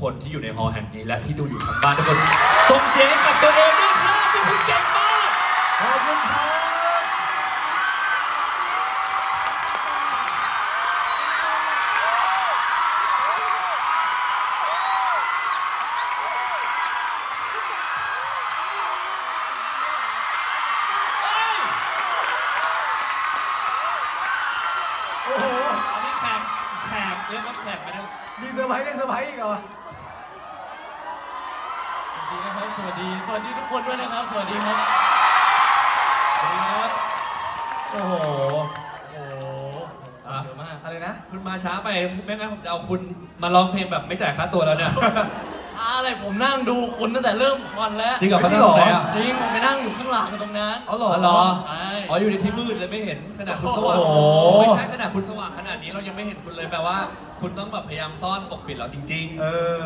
คนที่อยู่ในฮอลล์แห่งนี้และที่ดูอยู่ทางบ้านทุกคนส่งเสียงให้กับตัวเองด้วยครับที่คุณเก่งมากขอบคุณ มีเซอร์ไพรส์ได้เซอร์ไพรส์อีกเหรอสวัสดีนะครับ สวัสดี สวัสดีทุกคนด้วยนะครับ สวัสดีครับ สวัสดีครับ โอ้โหโอ้โหเยอะมาก อะไรนะ คุณมาช้าไป ไม่งั้นผมจะเอาคุณมาร้องเพลงแบบไม่จ่ายค่าตัวแล้วเนี่ยช้า อะไรผมนั่งดูคุณตั้งแต่เริ่มคอนแล้ว จริงเหรอจริงเหรอเขาทำะไะจริงผมไปนั่งอยู่ข้างหลังตรงนั้น อ๋อเหรออ๋อเหรอใช่ อ๋ออยู่ในที่มืดเลยไม่เห็นขนาดคุณสว่างโอ้โห ไม่ใช่ขนาดคุณสว่างขนาดนี้เรายังไม่เห็นคุณเลยแปลว่า คุณต้องแบบพยายามซ่อนปกปิดเราจริงเออ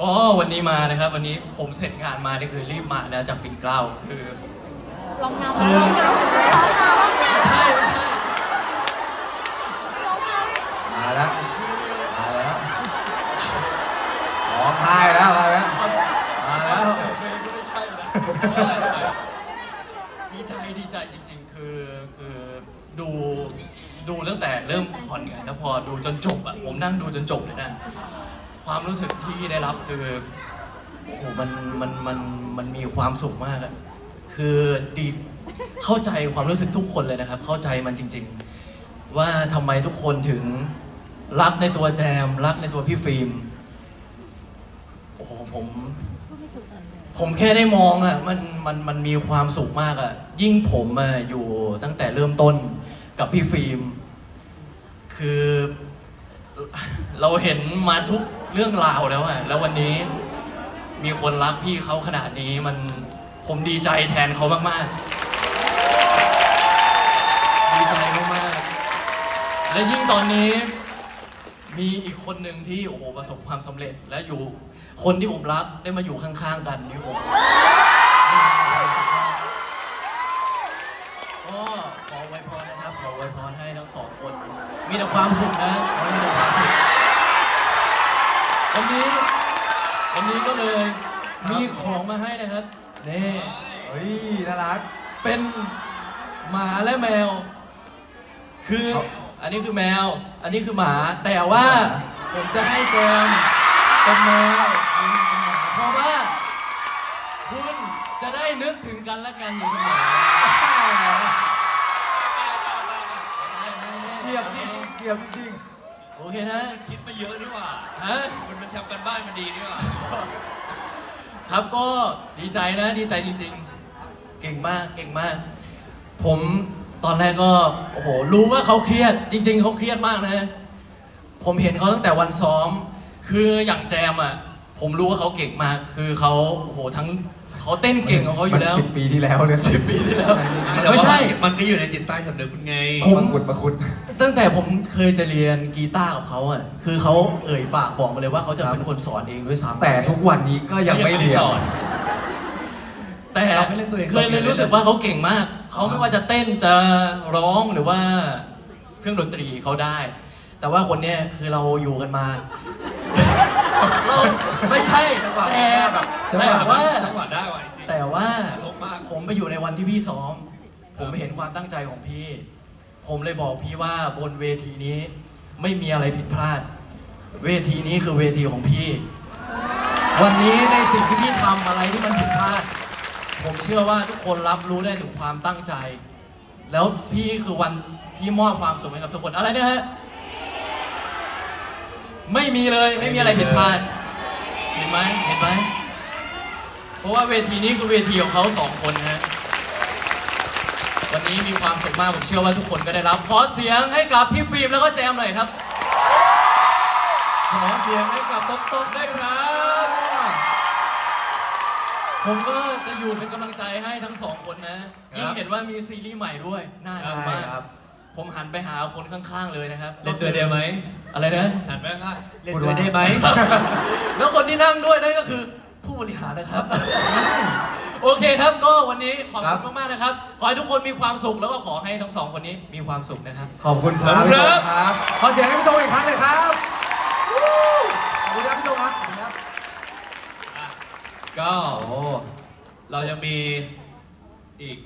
ก็วันนี้มานะครับ วันนี้ผมเสร็จงานมานี่คือรีบมานะจากปิ่นเกล้าคือ ลองนำคือลองนำลองนำ ไม่ใช่ไม่ใช่ มาแล้ว มาแล้วร้องไห้แล้วมาแล้ว มาแล้ว ไม่ใช่นะ ดีใจดีใจจริง ๆ คือคือดูดูตั้งแต่เริ่มคอนไงแล้วพอดูจนจบอะผมนั่งดูจนจบเลยนะ ความรู้สึกที่ได้รับคือโอ้โหมันมันมันมันมีความสุขมากอะคือดีเข้าใจความรู้สึกทุกคนเลยนะครับ เข้าใจมันจริง ๆ ว่าทำไมทุกคนถึงรักในตัวแจม รักในตัวพี่ฟิล์ม โอ้โหผม ผมแค่ได้มองอะมันมันมันมีความสุขมากอะ ยิ่งผมอะอยู่ตั้งแต่เริ่มต้นกับพี่ฟิล์ม คือเราเห็นมาทุกเรื่องราวแล้วอะ แล้ววันนี้มีคนรักพี่เขาขนาดนี้มันผมดีใจแทนเขามาก ๆ ดีใจมาก ๆ และยิ่งตอนนี้ มีอีกคนหนึ่งที่โอ้โหประสบความสำเร็จและอยู่คนที่ผมรักได้มาอยู่ข้างๆกันนี่ผมก็ขอไวยพรนะครับ ขอไวยพรให้ทั้งสองคน มีแต่ความสุขนะมีแต่ความสุขวันนี้วันนี้ก็เลยมีของมาให้นะครับนี่เฮ้ยน่ารักเป็นหมาและแมว คือ อันนี้คือแมว อันนี้คือหมา แต่ว่าผมจะให้แจมเป็นแมวคุณเป็นหมาเพราะว่าคุณจะได้นึกถึงกันและกันอยู่เสมอเฉียบจริงๆเฉียบจริงโอเคนะๆคิดมาเยอะนี่หว่าฮะคุณมันทำกันบ้านมาดีนี่หว่า ครับก็ดีใจนะดีใจจริง ๆ เก่งมากเก่งมาก ผม ตอนแรกก็โอ้โหรู้ว่าเขาเครียดจริง ๆเขาเครียดมากนะ ผมเห็นเขาตั้งแต่วันซ้อม คืออย่างแจมอะผมรู้ว่าเขาเก่งมาก คือเขาโอ้โหทั้งเขาเต้นเก่งของเขาอยู่แล้ว สิบปีที่แล้วเลยสิบปีที่แล้ว ไม่ใช่ มันก็อยู่ในจิตใต้สำนึกคุณไงผม มาขุดมาขุด ตั้งแต่ผมเคยจะเรียนกีตาร์กับเขาอะคือเขาเอ่ยปากบอกมาเลยว่าเขาจะเป็นคนสอนเองด้วยซ้ำแต่ทุกวันนี้ก็ยังไม่เรียน สอน แต่เราไม่เล่นตัวเองเคยเลยรู้สึกว่าเขาเก่งมาก เขาไม่ว่าจะเต้นจะร้องหรือว่าเครื่องดนตรีเขาได้ แต่ว่าคนเนี้ยคือเราอยู่กันมาเราไม่ใช่จังหวะแต่แบบจังหแต่วะว่าจังหวะได้ว่ะจริงๆแต่ว่าลงมากผมไปอยู่ในวันที่พี่ซ้อม ผมเห็นความตั้งใจของพี่ ผมเลยบอกพี่ว่าบนเวทีนี้ไม่มีอะไรผิดพลาด เวทีนี้คือเวทีของพี่ วันนี้ในสิ่งที่พี่ทำอะไรที่มันผิดพลาด ผมเชื่อว่าทุกคนรับรู้ได้ถึงความตั้งใจ แล้วพี่คือวันพี่มอบความสุขให้กับทุกคนอะไรนะฮะไม่มีเลยไม่มีอะไรผิดพลาด เห็นไหมเห็นไหมเพราะว่าเวทีนี้คือเวทีของเขาสองคนฮะวันนี้มีความสุขมากผมเชื่อว่าทุกคนก็ได้รับ ขอเสียงให้กับพี่ฟิล์มแล้วก็แจมหน่อยครับ ขอเสียงให้กับต๊บต๊บได้วยครับ ผมก็จะอยู่เป็นกำลังใจให้ทั้งสองคนนะครับยิ่งเห็นว่ามีซีรีส์ใหม่ด้วย น่าใช่ดูมากครับผมหันไปหาคนข้างๆเลยนะครับเล่นตัวเดียวไหมอะไรนะหันไปข้างๆเล่นพูดตัวว่าได้ไหมแล้วคนที่นั่งด้วยนั่นก็คือผู้บริหารนะครับ โอเคครับก็วันนี้ขอบครัคุบณมากๆนะครับ ขอให้ทุกคนมีความสุขแล้วก็ขอให้ทั้งสองคนนี้มีความสุขนะครับ ขอบคุณครับขอบคุณพี่คโตรับครับขอเสียงให้พี่โตอีกครั้งเลยครับวู้ขอบคุณครับพี่โตครับ ก็ โอ้ เรา ยังมีอีก